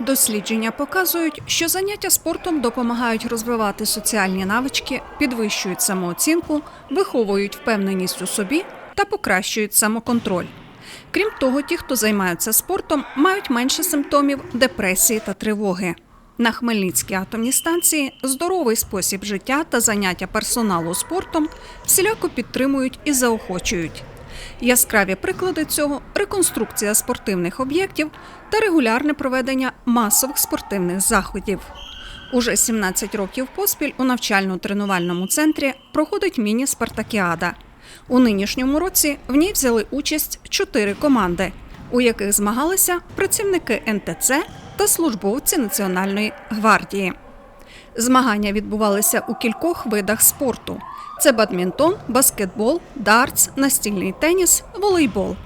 Дослідження показують, що заняття спортом допомагають розвивати соціальні навички, підвищують самооцінку, виховують впевненість у собі та покращують самоконтроль. Крім того, ті, хто займаються спортом, мають менше симптомів депресії та тривоги. На Хмельницькій атомній станції здоровий спосіб життя та заняття персоналу спортом всіляко підтримують і заохочують. Яскраві приклади цього реконструкція спортивних об'єктів та регулярне проведення масових спортивних заходів. Уже 17 років поспіль у навчально-тренувальному центрі проходить міні-спартакіада. У нинішньому році в ній взяли участь чотири команди, у яких змагалися працівники НТЦ та службовці Національної гвардії. Змагання відбувалися у кількох видах спорту: це бадмінтон, баскетбол, дартс, настільний теніс, волейбол.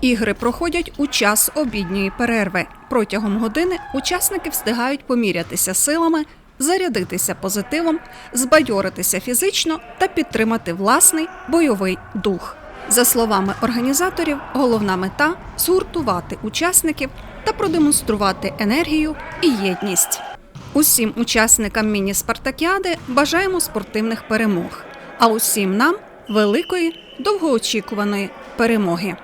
Ігри проходять у час обідньої перерви. Протягом години учасники встигають помірятися силами, зарядитися позитивом, збадьоритися фізично та підтримати власний бойовий дух. За словами організаторів, головна мета згуртувати учасників та продемонструвати енергію і єдність. Усім учасникам міні-спартакіади бажаємо спортивних перемог, а усім нам великої довгоочікуваної перемоги.